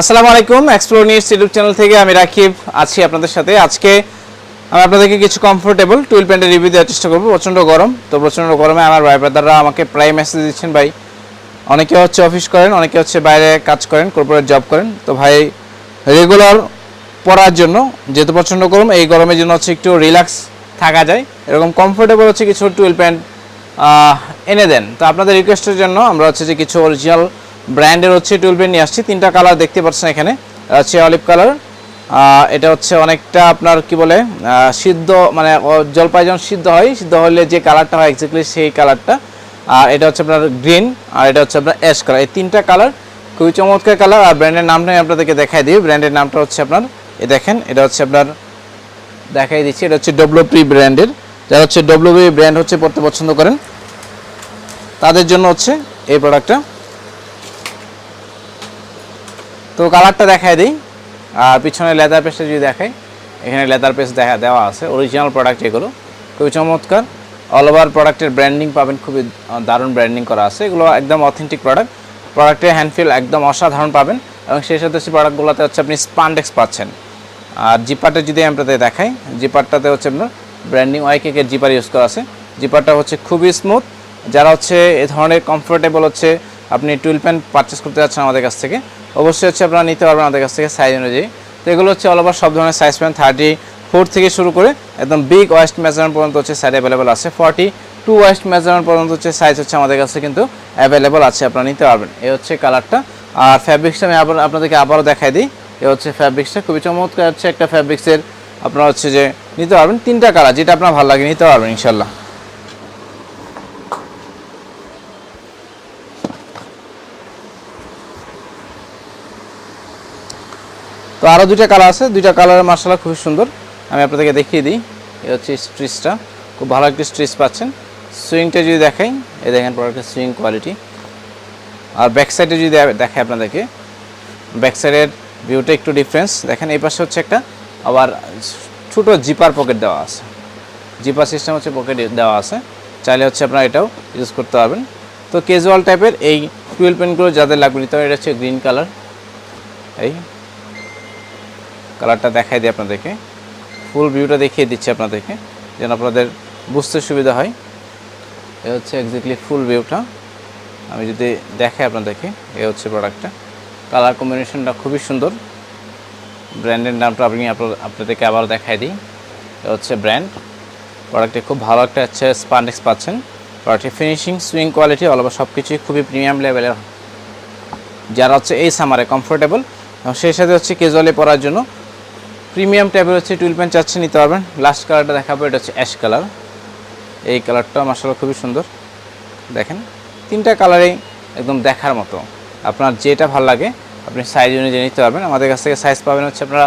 আসসালামু আলাইকুম explore news YouTube channel থেকে আমি রাকিব আছি আপনাদের সাথে। আজকে আমি আপনাদেরকে কিছু কমফোর্টেবল টুইল প্যান্টের রিভিউ দেওয়ার চেষ্টা করব। প্রচণ্ড গরম, তো প্রচণ্ড গরমে আমার ভাই ব্রাদাররা আমাকে প্রায় মেসেজ দিচ্ছেন, ভাই, অনেকে হচ্ছে অফিস করেন, অনেকে হচ্ছে বাইরে কাজ করেন কর্পোরেট জব করেন। তো ভাই রেগুলার পরার জন্য, যেহেতু প্রচণ্ড গরম, এই গরমের জন্য হচ্ছে একটু রিল্যাক্স থাকা যায়। এরকম কমফোর্টেবল হচ্ছে কিছু টুইল প্যান্ট এনে দেন। তো আপনাদের রিকোয়েস্টের জন্য আমরা হচ্ছে যে কিছু অরিজিনাল ব্র্যান্ডের হচ্ছে প্যান্ট নিয়ে আসছি। তিনটা কালার দেখতে পাচ্ছেন এখানে হচ্ছে অলিভ কালার। এটা হচ্ছে অনেকটা আপনার কি বলে সিদ্ধ মানে জলপাই যখন সিদ্ধ হয়, সিদ্ধ হলে যে কালারটা হয় এক্স্যাক্টলি সেই কালারটা। আর এটা হচ্ছে আপনার গ্রিন, আর এটা হচ্ছে আপনার অ্যাশ কালার। এই তিনটা কালার খুবই চমৎকার কালার। আর ব্র্যান্ডের নামটা আমি আপনাদেরকে দেখাই দিই। ব্র্যান্ডের নামটা হচ্ছে আপনার, এ দেখেন, এটা হচ্ছে আপনার, দেখাই দিচ্ছি, এটা হচ্ছে ডব্লিউপি ব্র্যান্ডের। যারা হচ্ছে ডব্লিউপি ব্র্যান্ড হচ্ছে পড়তে পছন্দ করেন, তাদের জন্য হচ্ছে এই প্রোডাক্টটা। তো কালারটা দেখাই দিই। আর পিছনে লেদার পেস্টটা যদি দেখাই, এখানে লেদার পেস্ট দেখা, দেওয়া আছে অরিজিনাল প্রোডাক্ট এগুলো। খুবই চমৎকার। অল ওভার প্রোডাক্টের ব্র্যান্ডিং পাবেন, খুবই দারুণ ব্র্যান্ডিং করা আছে। এগুলো একদম অথেন্টিক প্রোডাক্ট প্রোডাক্টের হ্যান্ডফিল একদম অসাধারণ পাবেন। এবং সেই সাথে সেই প্রোডাক্টগুলোতে হচ্ছে আপনি স্পান্ডেক্স পাচ্ছেন। আর জিপারটা যদি আমি আপনাদের দেখাই জিপারটাতে হচ্ছে আপনার ব্র্যান্ডিং ওয়াইকেকের জিপার ইউজ করা আছে। জিপারটা হচ্ছে খুবই স্মুথ যারা হচ্ছে এ ধরনের কমফোর্টেবল হচ্ছে, আপনি টুইল প্যান্ট পারচেস করতে যাচ্ছেন আমাদের কাছ থেকে অবশ্যই হচ্ছে আপনারা নিতে পারবেন আমাদের কাছ থেকে সাইজ অনুযায়ী। তো এগুলো হচ্ছে অল ওভার সব ধরনের সাইজ প্যান্ট থার্টি ফোর থেকে শুরু করে একদম বিগ ওয়েস্ট মেজারমেন্ট পর্যন্ত হচ্ছে সাইজ অ্যাভেলেবল আছে। ফর্টি টু ওয়েস্ট মেজারমেন্ট পর্যন্ত হচ্ছে সাইজ হচ্ছে আমাদের কাছে কিন্তু অ্যাভেলেবল আছে, আপনারা নিতে পারবেন। এই হচ্ছে কালারটা আর ফ্যাব্রিক্সটা আমি আবার আপনাদেরকে আবারও দেখাই দিই। এ হচ্ছে ফ্যাব্রিক্সটা খুবই চমৎকার হচ্ছে একটা ফ্যাব্রিক্সের আপনারা হচ্ছে যে নিতে পারবেন। তিনটা কালার যেটা আপনার ভালো লাগে নিতে পারবেন ইনশাল্লাহ তো আরও দুইটা কালার আছে। দুইটা কালারের মার্শাল্লাহ খুবই সুন্দর। আমি আপনাদেরকে দেখিয়ে দিই। এ হচ্ছে স্ট্রিচটা খুব ভালো একটি স্ট্রিচ পাচ্ছেন। সুইংটা যদি দেখাই এ দেখেন প্রোডাক্টের সুইং কোয়ালিটি আর ব্যাক সাইডে যদি দেখাই আপনাদেরকে ব্যাক সাইডের ভিউটা একটু ডিফারেন্স দেখেন এই পাশে হচ্ছে একটা আবার ছোটো জিপার পকেট দেওয়া আছে। জিপার সিস্টেম হচ্ছে পকেট দেওয়া আছে। চাইলে হচ্ছে আপনারা এটাও ইউজ করতে পারবেন। তো ক্যাজুয়াল টাইপের এই টুয়েলভ পেনগুলো যাদের লাগবে নিতে হবে, এটা হচ্ছে গ্রিন কালার এই কালারটা দেখাই দিই আপনাদেরকে। ফুল ভিউটা দেখিয়ে দিচ্ছি আপনাদেরকে, যেন আপনাদের বুঝতে সুবিধা হয়। এ হচ্ছে এক্স্যাক্টলি ফুল ভিউটা আমি যদি দেখাই আপনাদেরকে, এ হচ্ছে প্রোডাক্টটা কালার কম্বিনেশনটা খুবই সুন্দর। ব্র্যান্ডের নামটা আপনি আপনাদেরকে আবার দেখাই দিই। এ হচ্ছে ব্র্যান্ড প্রোডাক্টে খুব ভালো একটা হচ্ছে স্পান্ডেক্স পাচ্ছেন। প্রোডাক্টের finishing sewing quality all over সব কিছুই খুবই প্রিমিয়াম লেভেলের যারা হচ্ছে এই সামারে কমফোর্টেবল সেই সাথে হচ্ছে কেজুয়ালি পরার জন্য প্রিমিয়াম টাইপের হচ্ছে টুইল প্যান্ট চাচ্ছে, নিতে পারবেন। লাস্ট কালারটা দেখাবো, এটা হচ্ছে অ্যাশ কালার এই কালারটা মাসাল্লাহ খুবই সুন্দর। দেখেন, তিনটা কালারেই একদম দেখার মতো। আপনার যেটা ভালো লাগে, আপনি সাইজ অনুযায়ী নিতে পারবেন। আমাদের কাছ থেকে সাইজ পাবেন হচ্ছে আপনারা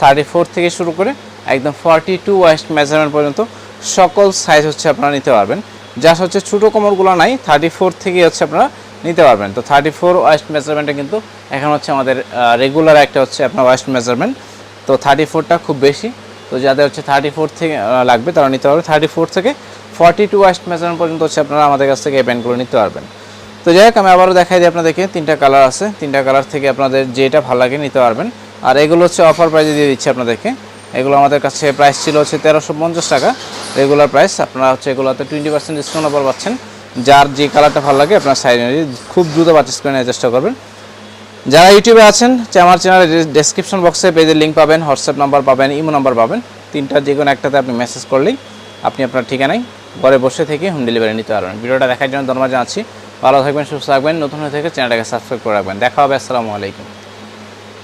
থার্টি ফোর থেকে শুরু করে একদম ফর্টি টু ওয়েস্ট মেজারমেন্ট পর্যন্ত সকল সাইজ হচ্ছে আপনারা নিতে পারবেন। যা হচ্ছে ছোটো কোমরগুলো নাই থার্টি ফোর থেকে হচ্ছে আপনারা নিতে পারবেন। তো থার্টি ফোর ওয়েস্ট মেজারমেন্টটা কিন্তু এখন হচ্ছে আমাদের রেগুলার একটা হচ্ছে আপনার ওয়েস্ট মেজারমেন্ট তো থার্টি ফোরটা খুব বেশি। তো যাদের হচ্ছে থার্টি ফোর থেকে লাগবে তারা নিতে পারবে। থার্টি ফোর থেকে ফর্টি টু ওয়েস্ট মেজারমেন্ট পর্যন্ত হচ্ছে আপনারা আমাদের কাছ থেকে এই প্যান্টগুলো নিতে পারবেন। তো যাই হোক, আমি আবারও দেখাই দিই আপনাদেরকে, তিনটা কালার আছে। তিনটা কালার থেকে আপনাদের যেটা ভালো লাগে নিতে পারবেন। আর এগুলো হচ্ছে অফার প্রাইজে দিয়ে দিচ্ছি আপনাদেরকে। এগুলো আমাদের কাছে প্রাইস ছিল হচ্ছে তেরোশো পঞ্চাশ টাকা। রেগুলার প্রাইস আপনারা হচ্ছে এগুলোতে টোয়েন্টি পার্সেন্ট ডিসকাউন্ট অফার পাচ্ছেন। যার যে কালারটা ভালো লাগে আপনার সাইজ খুব দ্রুত পারচেস করে নেওয়ার চেষ্টা করবেন। যারা ইউটিউবে আছেন, আমার চ্যানেলের ডেসক্রিপশন বক্সে পেজের লিঙ্ক পাবেন হোয়াটসঅ্যাপ নাম্বার পাবেন ইমো নাম্বার পাবেন। তিনটা যে কোনো একটাতে আপনি মেসেজ করলেই আপনি আপনার ঠিকানায় ঘরে বসে থেকে হোম ডেলিভারি নিতে পারবেন। ভিডিওটা দেখার জন্য ধন্যবাদ জানাচ্ছি। ভালো থাকবেন, সুস্থ থাকবেন। নতুন হয়ে থেকে চ্যানেলটাকে সাবস্ক্রাইব করে রাখবেন। দেখা হবে, আসসালামু আলাইকুম।